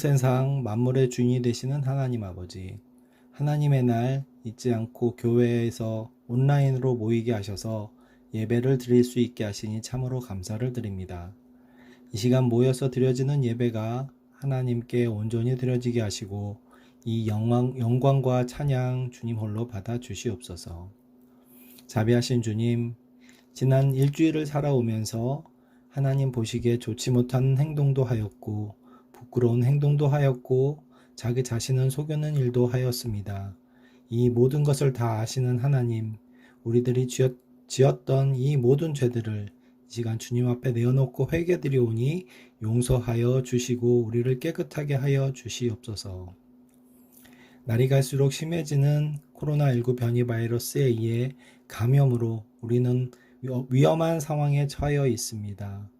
온 세상 만물의 주인이 되시는 하나님 아버지. 하나님의 날 잊지 않고 교회에서 온라인으로 모이게 하셔서 예배를 드릴 수 있게 하시니 참으로 감사를 드립니다. 이 시간 모여서 드려지는 예배가 하나님께 온전히 드려지게 하시고 이 영광, 영광과 찬양 주님 홀로 받아 주시옵소서. 자비하신 주님, 지난 일주일을 살아오면서 하나님 보시기에 좋지 못한 행동도 하였고 부끄러운 행동도 하였고 자기 자신은 속여는 일도 하였습니다. 이 모든 것을 다 아시는 하나님, 우리들이 지었, 지었던 이 모든 죄들을 이 시간 주님 앞에 내어놓고 회개드리오니 용서하여 주시고 우리를 깨끗하게 하여 주시옵소서. 날이 갈수록 심해지는 코로나19 변이 바이러스에 의해 감염으로 우리는 위험한 상황에 처해 있습니다.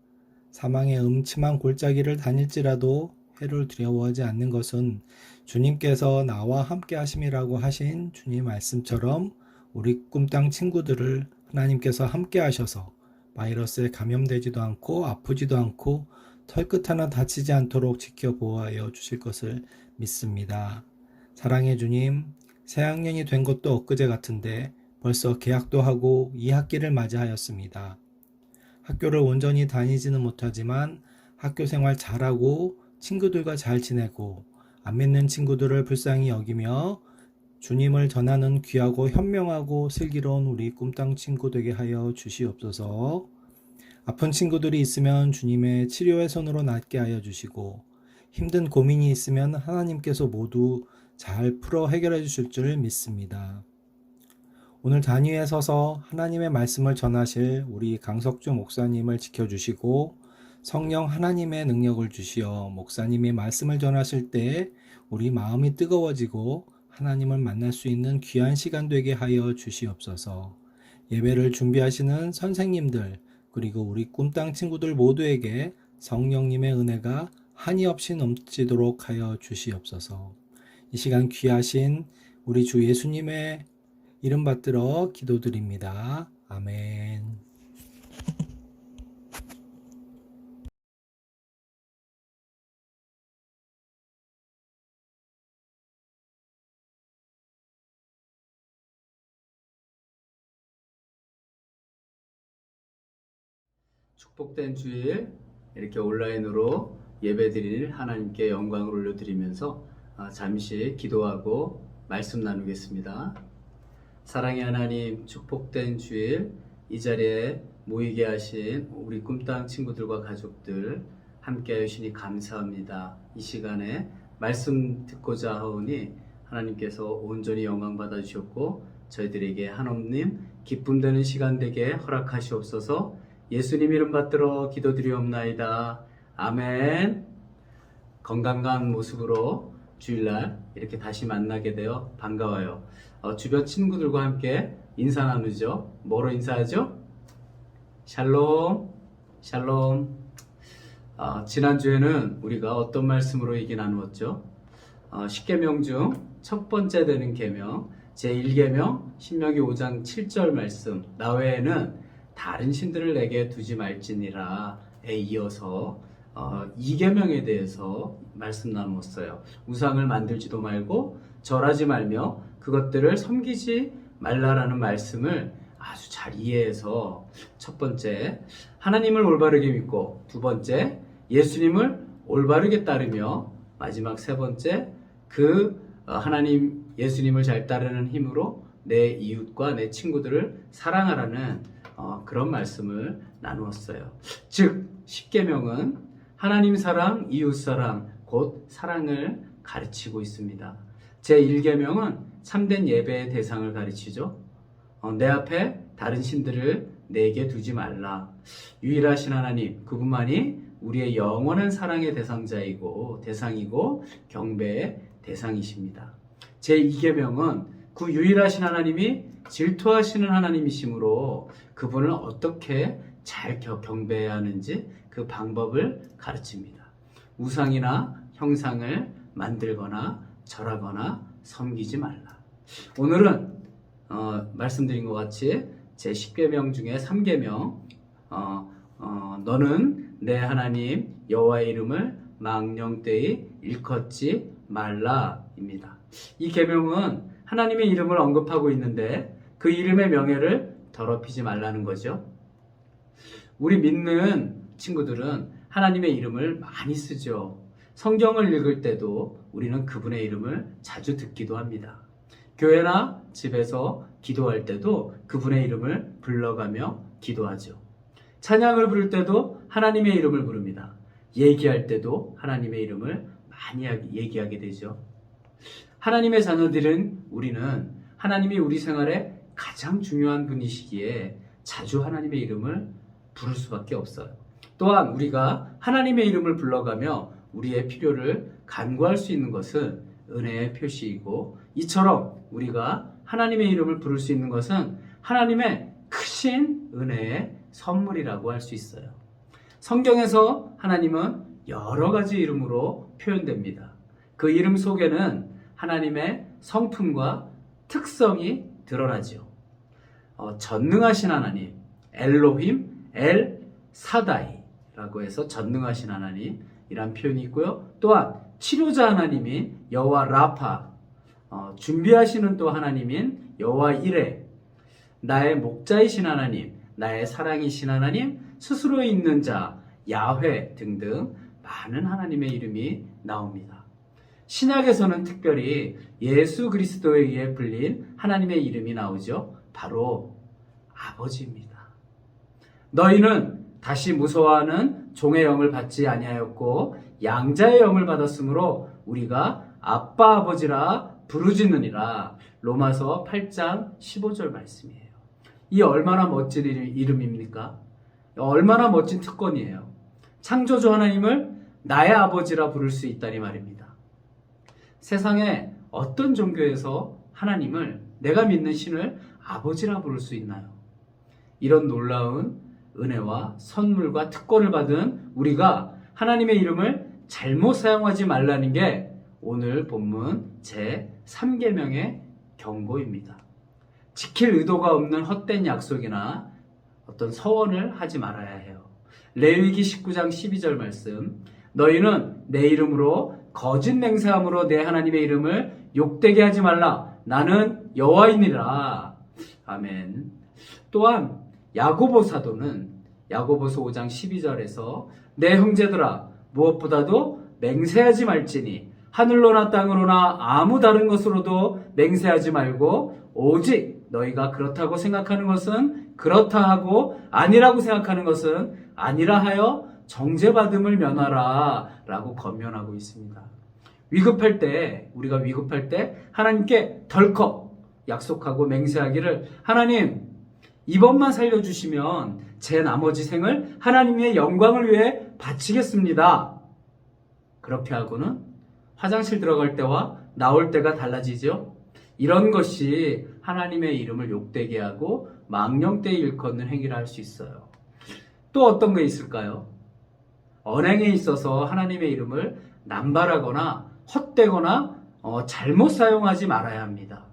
사망의 음침한 골짜기를 다닐지라도 해를 두려워하지 않는 것은 주님께서 나와 함께 하심이라고 하신 주님 말씀처럼 우리 꿈땅 친구들을 하나님께서 함께 하셔서 바이러스에 감염되지도 않고 아프지도 않고 털끝 하나 다치지 않도록 지켜 보호하여 주실 것을 믿습니다. 사랑의 주님, 새 학년이 된 것도 엊그제 같은데 벌써 개학도 하고 2학기를 맞이하였습니다. 학교를 온전히 다니지는 못하지만 학교 생활 잘하고 친구들과 잘 지내고 안 믿는 친구들을 불쌍히 여기며 주님을 전하는 귀하고 현명하고 슬기로운 우리 꿈땅 친구 되게 하여 주시옵소서. 아픈 친구들이 있으면 주님의 치료의 손으로 낫게 하여 주시고 힘든 고민이 있으면 하나님께서 모두 잘 풀어 해결해 주실 줄 믿습니다. 오늘 단위에 서서 하나님의 말씀을 전하실 우리 강석주 목사님을 지켜주시고 성령 하나님의 능력을 주시어 목사님이 말씀을 전하실 때 우리 마음이 뜨거워지고 하나님을 만날 수 있는 귀한 시간 되게 하여 주시옵소서. 예배를 준비하시는 선생님들 그리고 우리 꿈땅 친구들 모두에게 성령님의 은혜가 한이 없이 넘치도록 하여 주시옵소서. 이 시간 귀하신 우리 주 예수님의 이름 받들어 기도드립니다. 아멘. 축복된 주일 이렇게 온라인으로 예배드릴 하나님께 영광을 올려드리면서 아, 잠시 기도하고 말씀 나누겠습니다. 사랑의 하나님, 축복된 주일 이 자리에 모이게 하신 우리 꿈땅 친구들과 가족들 함께 하시니 감사합니다. 이 시간에 말씀 듣고자 하오니 하나님께서 온전히 영광 받아 주셨고 저희들에게 한없님 기쁨 되는 시간 되게 허락하시옵소서. 예수님 이름 받들어 기도드리옵나이다. 아멘. 건강한 모습으로 주일날 이렇게 다시 만나게 되어 반가워요. 어, 주변 친구들과 함께 인사 나누죠. 뭐로 인사하죠? 샬롬, 샬롬. 어, 지난주에는 우리가 어떤 말씀으로 얘기 나누었죠? 어, 10계명 중 첫 번째 되는 계명, 제1계명, 신명기 5장 7절 말씀. 나 외에는 다른 신들을 내게 두지 말지니라에 이어서 어, 이계명에 대해서 말씀 나누었어요. 우상을 만들지도 말고 절하지 말며 그것들을 섬기지 말라라는 말씀을 아주 잘 이해해서 첫 번째 하나님을 올바르게 믿고 두 번째 예수님을 올바르게 따르며 마지막 세 번째 그 어, 하나님 예수님을 잘 따르는 힘으로 내 이웃과 내 친구들을 사랑하라는 어, 그런 말씀을 나누었어요. 즉 십계명은 하나님 사랑, 이웃 사랑, 곧 사랑을 가르치고 있습니다. 제 1계명은 참된 예배의 대상을 가르치죠. 어, 내 앞에 다른 신들을 내게 두지 말라. 유일하신 하나님, 그분만이 우리의 영원한 사랑의 대상자이고 대상이고 경배의 대상이십니다. 제 2계명은 그 유일하신 하나님이 질투하시는 하나님이시므로 그분을 어떻게 잘 경배해야 하는지 그 방법을 가르칩니다. 우상이나 형상을 만들거나 절하거나 섬기지 말라. 오늘은 어, 말씀드린 것 같이 제 10계명 중에 3계명 어, 어, 너는 내 하나님 여호와의 이름을 망령 때에 일컫지 말라입니다. 이 계명은 하나님의 이름을 언급하고 있는데 그 이름의 명예를 더럽히지 말라는 거죠. 우리 믿는 친구들은 하나님의 이름을 많이 쓰죠. 성경을 읽을 때도 우리는 그분의 이름을 자주 듣기도 합니다. 교회나 집에서 기도할 때도 그분의 이름을 불러가며 기도하죠. 찬양을 부를 때도 하나님의 이름을 부릅니다. 얘기할 때도 하나님의 이름을 많이 얘기하게 되죠. 하나님의 자녀들은 우리는 하나님이 우리 생활에 가장 중요한 분이시기에 자주 하나님의 이름을 부를 수밖에 없어요. 또한 우리가 하나님의 이름을 불러가며 우리의 필요를 간구할 수 있는 것은 은혜의 표시이고 이처럼 우리가 하나님의 이름을 부를 수 있는 것은 하나님의 크신 은혜의 선물이라고 할 수 있어요. 성경에서 하나님은 여러 가지 이름으로 표현됩니다. 그 이름 속에는 하나님의 성품과 특성이 드러나죠. 어, 전능하신 하나님, 엘로힘, 엘 사다이라고 해서 전능하신 하나님 이란 표현이 있고요. 또한 치료자 하나님인 여호와 라파, 어, 준비하시는 또 하나님인 여호와 이레, 나의 목자이신 하나님, 나의 사랑이신 하나님, 스스로 있는 자, 야훼 등등 많은 하나님의 이름이 나옵니다. 신약에서는 특별히 예수 그리스도에 의해 불린 하나님의 이름이 나오죠. 바로 아버지입니다. 너희는 다시 무서워하는 종의 영을 받지 아니하였고 양자의 영을 받았으므로 우리가 아빠 아버지라 부르짖느니라. 로마서 8장 15절 말씀이에요. 이 얼마나 멋진 이름입니까? 얼마나 멋진 특권이에요. 창조주 하나님을 나의 아버지라 부를 수 있다니 말입니다. 세상에 어떤 종교에서 하나님을 내가 믿는 신을 아버지라 부를 수 있나요? 이런 놀라운 은혜와 선물과 특권을 받은 우리가 하나님의 이름을 잘못 사용하지 말라는 게 오늘 본문 제 3계명의 경고입니다. 지킬 의도가 없는 헛된 약속이나 어떤 서원을 하지 말아야 해요. 레위기 19장 12절 말씀 너희는 내 이름으로 거짓 맹세함으로 내 하나님의 이름을 욕되게 하지 말라. 나는 여호와이니라. 아멘. 또한 야고보 사도는 야고보서 5장 12절에서 내 형제들아 무엇보다도 맹세하지 말지니 하늘로나 땅으로나 아무 다른 것으로도 맹세하지 말고 오직 너희가 그렇다고 생각하는 것은 그렇다 하고 아니라고 생각하는 것은 아니라 하여 정죄받음을 면하라 라고 권면하고 있습니다. 위급할 때, 우리가 위급할 때 하나님께 덜컥 약속하고 맹세하기를 하나님, 이번만 살려주시면 제 나머지 생을 하나님의 영광을 위해 바치겠습니다. 그렇게 하고는 화장실 들어갈 때와 나올 때가 달라지죠. 이런 것이 하나님의 이름을 욕되게 하고 망령되이 일컫는 행위를 할 수 있어요. 또 어떤 게 있을까요? 언행에 있어서 하나님의 이름을 남발하거나 헛되거나 어, 잘못 사용하지 말아야 합니다.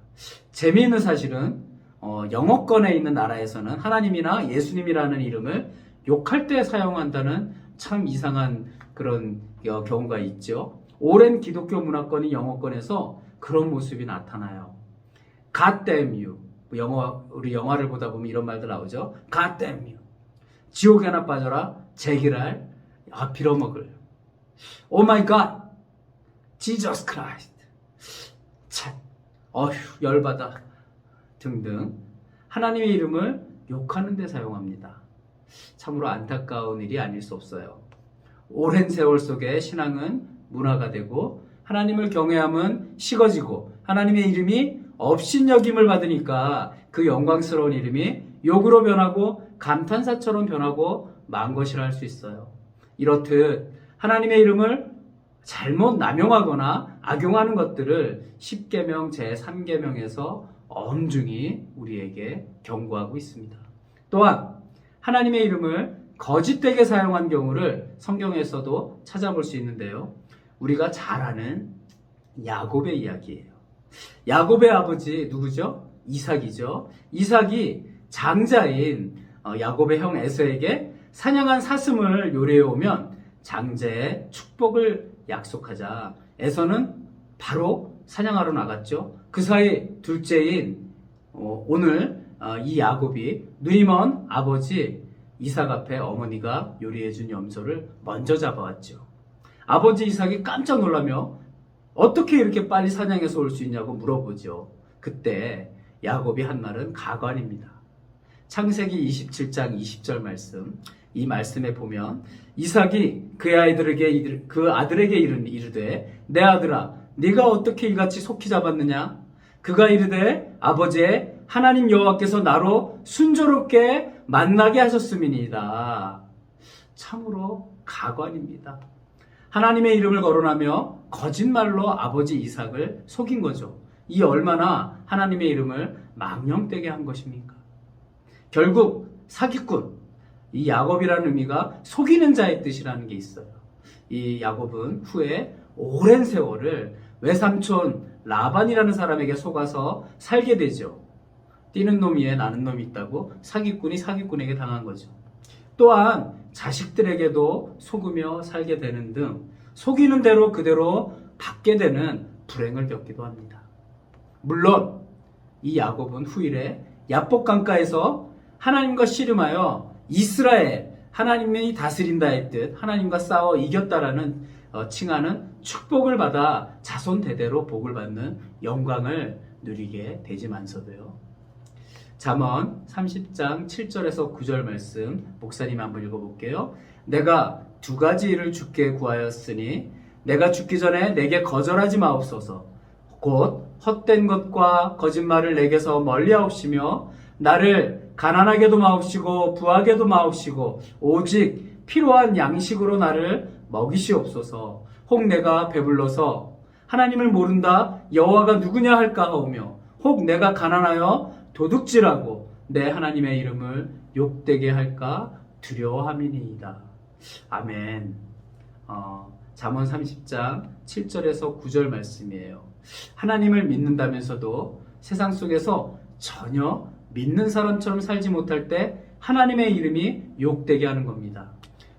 재미있는 사실은 어, 영어권에 있는 나라에서는 하나님이나 예수님이라는 이름을 욕할 때 사용한다는 참 이상한 그런 어, 경우가 있죠. 오랜 기독교 문화권인 영어권에서 그런 모습이 나타나요. Damn you. 영어, 우리 영화를 보다 보면 이런 말들 나오죠. Damn you. 지옥에나 빠져라. 제기랄. 아, 빌어먹을. 오 마이 갓. 지저스 크라이스트. 참. 어휴, 열받아. 등등. 하나님의 이름을 욕하는 데 사용합니다. 참으로 안타까운 일이 아닐 수 없어요. 오랜 세월 속에 신앙은 문화가 되고 하나님을 경외함은 식어지고 하나님의 이름이 업신여김을 받으니까 그 영광스러운 이름이 욕으로 변하고 감탄사처럼 변하고 망것이라 할 수 있어요. 이렇듯 하나님의 이름을 잘못 남용하거나 악용하는 것들을 10계명 제3계명에서 엄중히 우리에게 경고하고 있습니다. 또한 하나님의 이름을 거짓되게 사용한 경우를 성경에서도 찾아볼 수 있는데요. 우리가 잘 아는 야곱의 이야기예요. 야곱의 아버지 누구죠? 이삭이죠. 이삭이 장자인 어, 야곱의 형 에서에게 사냥한 사슴을 요리해 오면 장제의 축복을 약속하자 에서는 바로 사냥하러 나갔죠. 그 사이 둘째인 어, 오늘 어, 이 야곱이 눈이 먼 아버지 이삭 앞에 어머니가 요리해준 염소를 먼저 잡아왔죠. 아버지 이삭이 깜짝 놀라며 어떻게 이렇게 빨리 사냥해서 올 수 있냐고 물어보죠. 그때 야곱이 한 말은 가관입니다. 창세기 27장 20절 말씀. 이 말씀에 보면 이삭이 그 아이들에게 그 아들에게 이르- 이르되 내 아들아 네가 어떻게 이같이 속히 잡았느냐 그가 이르되 아버지의 하나님 여호와께서 나로 순조롭게 만나게 하셨음이니이다. 참으로 가관입니다. 하나님의 이름을 거론하며 거짓말로 아버지 이삭을 속인 거죠. 이 얼마나 하나님의 이름을 망령되게 한 것입니까? 결국 사기꾼, 이 야곱이라는 의미가 속이는 자의 뜻이라는 게 있어요. 이 야곱은 후에 오랜 세월을 외삼촌 라반이라는 사람에게 속아서 살게 되죠. 뛰는 놈 위에 나는 놈이 있다고 사기꾼이 사기꾼에게 당한 거죠. 또한 자식들에게도 속으며 살게 되는 등 속이는 대로 그대로 받게 되는 불행을 겪기도 합니다. 물론 이 야곱은 후일에 야복 강가에서 하나님과 씨름하여 이스라엘 하나님이 다스린다의 뜻 하나님과 싸워 이겼다라는 어, 칭하는 축복을 받아 자손 대대로 복을 받는 영광을 누리게 되지만서도요. 잠언 30장 7절에서 9절 말씀 목사님 한번 읽어볼게요. 내가 두 가지 일을 주께 구하였으니 내가 죽기 전에 내게 거절하지 마옵소서. 곧 헛된 것과 거짓말을 내게서 멀리하옵시며 나를 가난하게도 마옵시고 부하게도 마옵시고 오직 필요한 양식으로 나를 먹이시옵소서. 혹 내가 배불러서 하나님을 모른다 여호와가 누구냐 할까 하오며 혹 내가 가난하여 도둑질하고 내 하나님의 이름을 욕되게 할까 두려워함이니이다. 아멘. 어, 잠언 30장 7절에서 9절 말씀이에요. 하나님을 믿는다면서도 세상 속에서 전혀 믿는 사람처럼 살지 못할 때 하나님의 이름이 욕되게 하는 겁니다.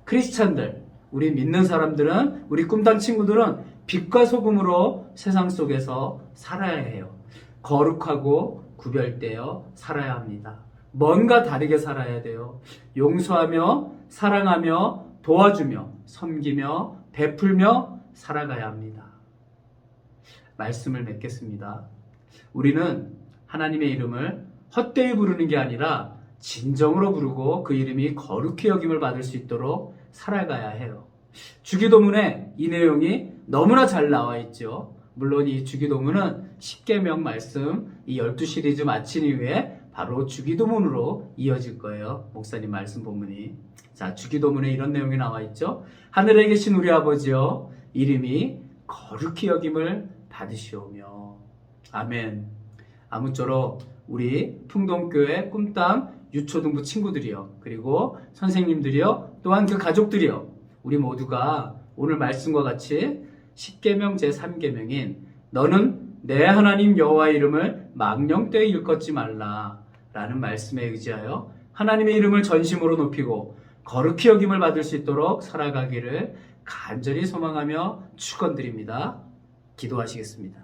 크리스찬들, 우리 믿는 사람들은, 우리 꿈당 친구들은 빛과 소금으로 세상 속에서 살아야 해요. 거룩하고 구별되어 살아야 합니다. 뭔가 다르게 살아야 돼요. 용서하며, 사랑하며, 도와주며, 섬기며, 베풀며 살아가야 합니다. 말씀을 맺겠습니다. 우리는 하나님의 이름을 헛되이 부르는 게 아니라 진정으로 부르고 그 이름이 거룩히 여김을 받을 수 있도록 살아가야 해요. 주기도문에 이 내용이 너무나 잘 나와 있죠. 물론 이 주기도문은 10계명 말씀 이 12시리즈 마친 이후에 바로 주기도문으로 이어질 거예요. 목사님 말씀 본문이. 자, 주기도문에 이런 내용이 나와 있죠. 하늘에 계신 우리 아버지여 이름이 거룩히 여김을 받으시오며. 아멘. 아무쪼록 우리 풍동교회 꿈땅 유초등부 친구들이요. 그리고 선생님들이요. 또한 그 가족들이요. 우리 모두가 오늘 말씀과 같이 10계명 제3계명인 너는 내 하나님 여호와 이름을 망령되이 일컫지 말라 라는 말씀에 의지하여 하나님의 이름을 전심으로 높이고 거룩히 여김을 받을 수 있도록 살아가기를 간절히 소망하며 축원드립니다. 기도하시겠습니다.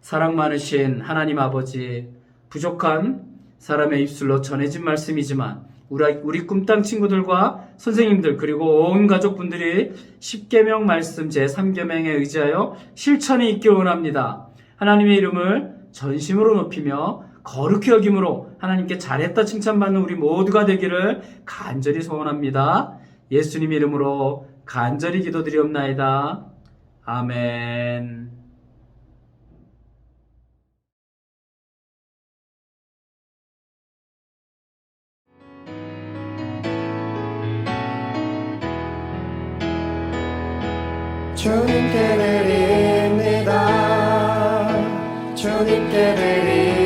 사랑 많으신 하나님 아버지 부족한 사람의 입술로 전해진 말씀이지만 우리, 우리 꿈땅 친구들과 선생님들 그리고 온 가족분들이 10계명 말씀 제3계명에 의지하여 실천이 있길 원합니다. 하나님의 이름을 전심으로 높이며 거룩히 여김으로 하나님께 잘했다 칭찬받는 우리 모두가 되기를 간절히 소원합니다. 예수님 이름으로 간절히 기도드리옵나이다. 아멘. 주님께 드립니다. 주님께 드립니다.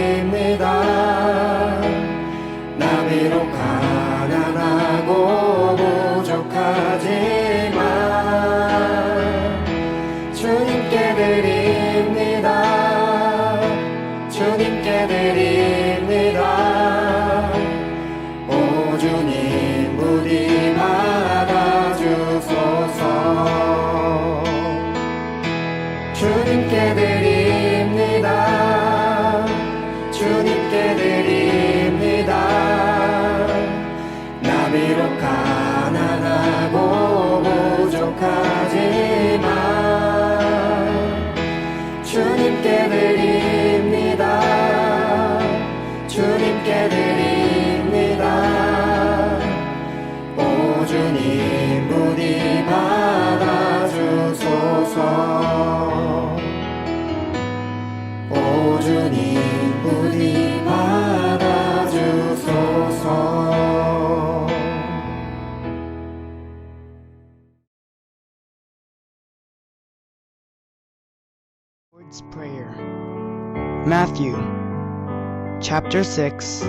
chapter 6,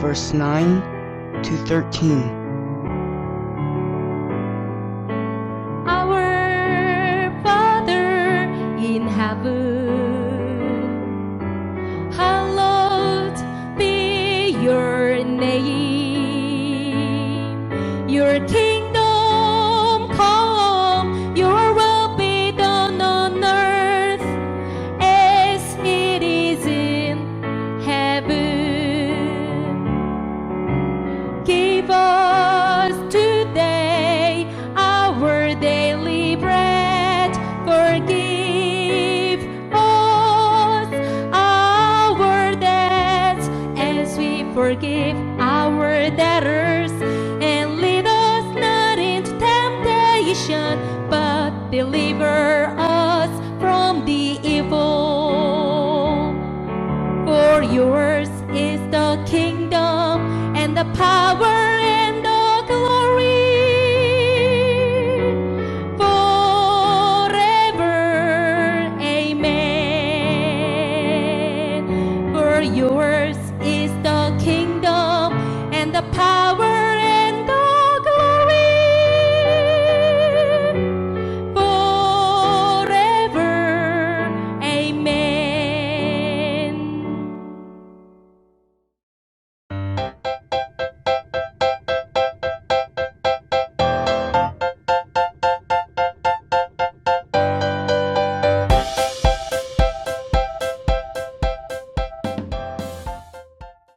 verse 9 to 13. heaven. Hallowed be your name. yours is the kingdom and the power